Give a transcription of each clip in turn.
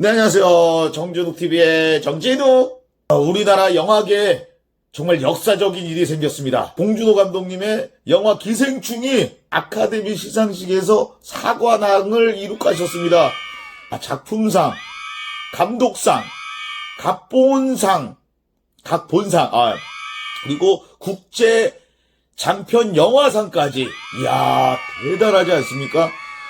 네, 안녕하세요. 정준욱TV의 정진욱. 아, 우리나라 영화계에 정말 역사적인 일이 생겼습니다. 봉준호 감독님의 영화 기생충이 아카데미 시상식에서 사관왕을 이룩하셨습니다. 아, 작품상, 감독상, 각본상, 각본상, 아, 그리고 국제 장편 영화상까지. 이야, 대단하지 않습니까?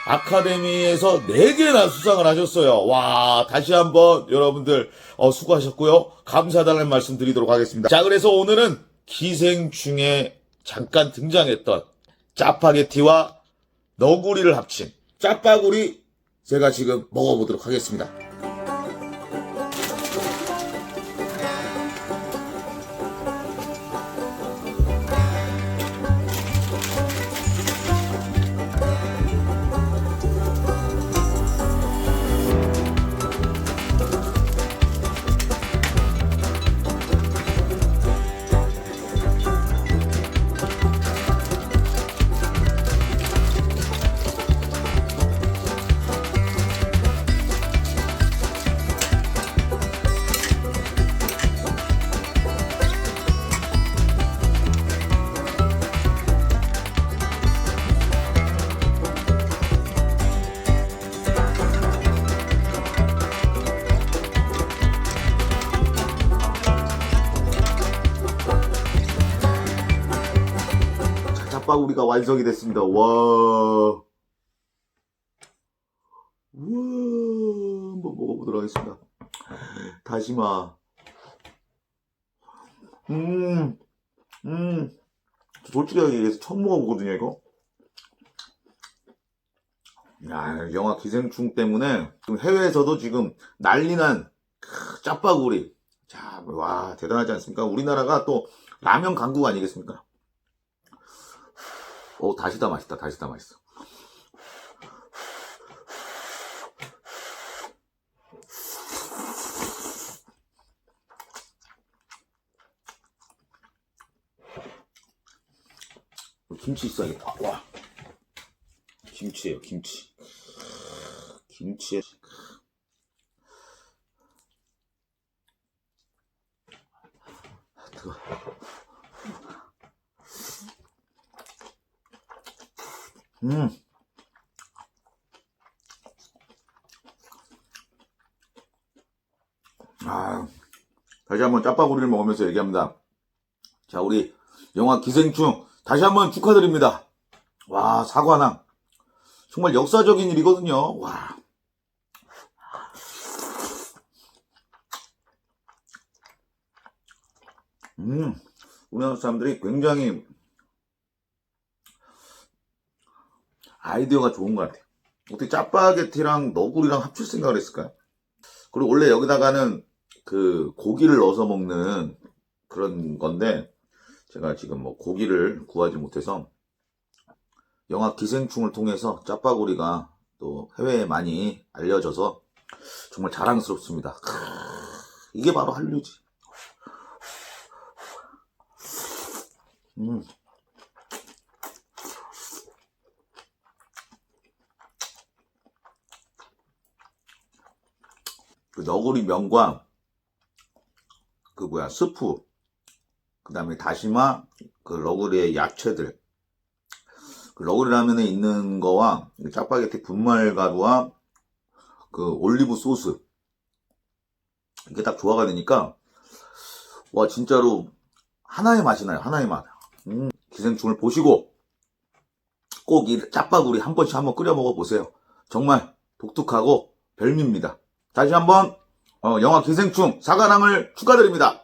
아카데미에서 4개나 수상을 하셨어요. 와, 다시 한번 여러분들 어, 수고하셨고요. 감사하다는 말씀 드리도록 하겠습니다. 자, 그래서 오늘은 기생충에 잠깐 등장했던 짜파게티와 너구리를 합친 짜파구리 제가 지금 먹어보도록 하겠습니다. 자, 짜파구리가 완성이 됐습니다. 와. 우와, 한번 먹어보도록 하겠습니다. 다시마. 음, 음. 솔직히 얘기해서 처음 먹어보거든요, 이거. 야, 영화 기생충 때문에 지금 해외에서도 지금 난리난 크, 짜파구리. 자, 와, 대단하지 않습니까? 우리나라가 또 라면 강국 아니겠습니까? 오, 다시다 맛있다, 다시다 맛있어. 김치 있어야겠다. 와. 김치예요, 김치. 김치에. 뜨거. 음. 아, 다시 한번 짜파구리를 먹으면서 얘기합니다. 자, 우리 영화 기생충 다시 한번 축하드립니다. 와, 사관왕. 정말 역사적인 일이거든요. 와. 음, 우리나라 사람들이 굉장히 아이디어가 좋은 것 같아요. 어떻게 짜파게티랑 너구리랑 합칠 생각을 했을까요? 그리고 원래 여기다가는 그 고기를 넣어서 먹는 그런 건데 제가 지금 뭐 고기를 구하지 못해서 영화 기생충을 통해서 짜파구리가 또 해외에 많이 알려져서 정말 자랑스럽습니다. 이게 바로 한류지. 음. 그 너구리 면과 그 뭐야 스프 그 다음에 다시마 그 너구리의 야채들. 그 너구리 라면에 있는 거와 이 짜파게티 분말 가루와 그 올리브 소스. 이게 딱 조화가 되니까 와 진짜로 하나의 맛이 나요 하나의 맛. 음, 기생충을 보시고 꼭 이 짜파구리 한 번씩 한번 끓여 먹어 보세요. 정말 독특하고 별미입니다 다시 한번 어, 영화 기생충 사과랑을 축하드립니다